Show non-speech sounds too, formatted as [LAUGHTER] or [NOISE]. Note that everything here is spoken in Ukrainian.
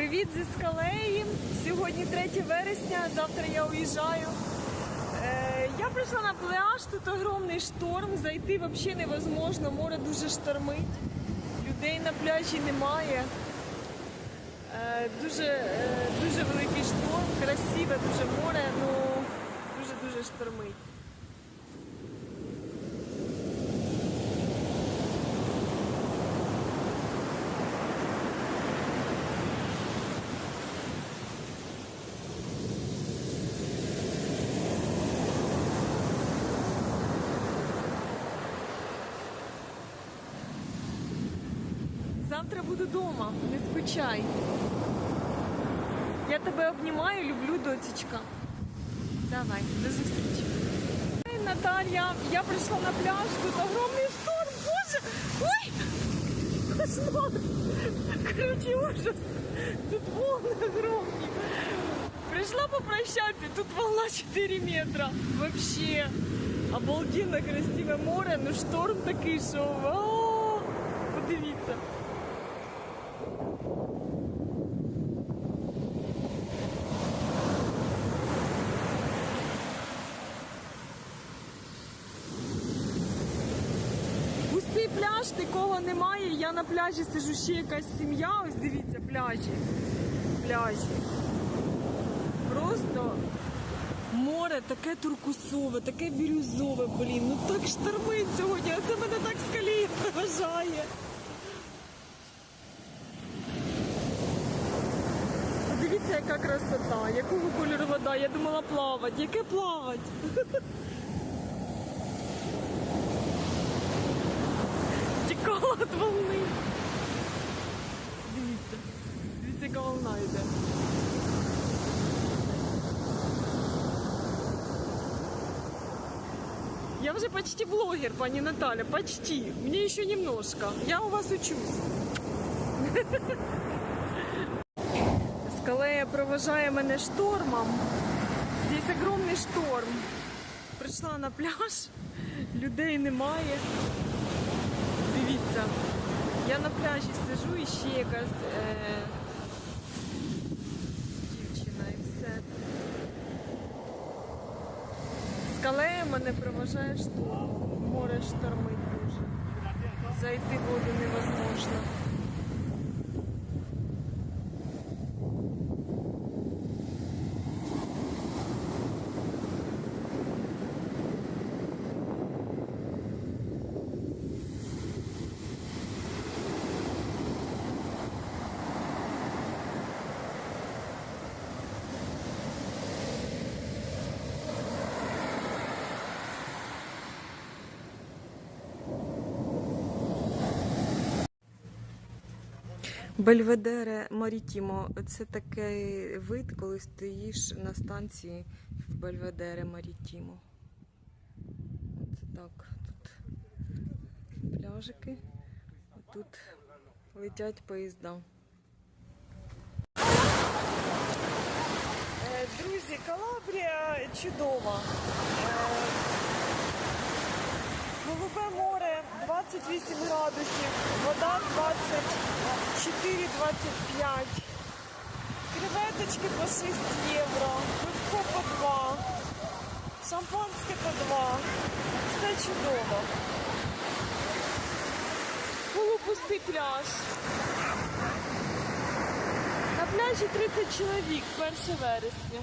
Привіт зі скалеї. Сьогодні 3 вересня, завтра я уїжджаю. Е, я прийшла на пляж, тут огромний шторм, зайти взагалі невозможно, море дуже штормить, людей на пляжі немає. Е, дуже, е, дуже великий шторм, красиве дуже море, ну дуже-дуже штормить. Завтра буду вдома, не скучай. Я тебе обнімаю, люблю, доцічка. Давай, до зустрічі. Наталья, я прийшла на пляж, тут огромний шторм, боже! Ой! Кошмар! Короче, ужас! Тут волны огромні. Пришла попрощаться, тут волна 4 метра. Вообще. Обалденно красиве море, ну шторм такий, що. а, Подивіться. Пустий пляж, нікого немає. Я на пляжі сижу ще якась сім'я. Ось дивіться, пляжі. Пляжі. Просто море таке туркусове, таке бірюзове, блін. Ну так штормить сьогодні, а це мене так скаліє [LAUGHS] вважає. Дивіться, яка красота, якого кольору вода. Я думала плавати. Яке плавати? Тікала від волни. Дивіться. Дивіться, яка волна йде. Я уже почти блогер, пані Наталя, почти. Мне еще немножко. Я у вас учусь. Скалея проважає мене штормом. Здесь огромний шторм. Прийшла на пляж, людей немає. Дивіться, я на пляжі сижу і ще якась е... дівчина і все. Скалея мене проважає шторм. Море штормить дуже. Зайти в воду невозможно. Бельведере Марітімо це такий вид, коли стоїш на станції в Бельведере Марітімо. Оце так. Тут пляжики, тут летять поїзда. Е, Друзі, Калабрія чудова. Е, Голубе море 28 градусів, вода 24-25. Креветочки по 6 євро, пивко по 2, шампанське по 2. Все чудово. Полупустий пляж. На пляжі 30 чоловік 1 вересня.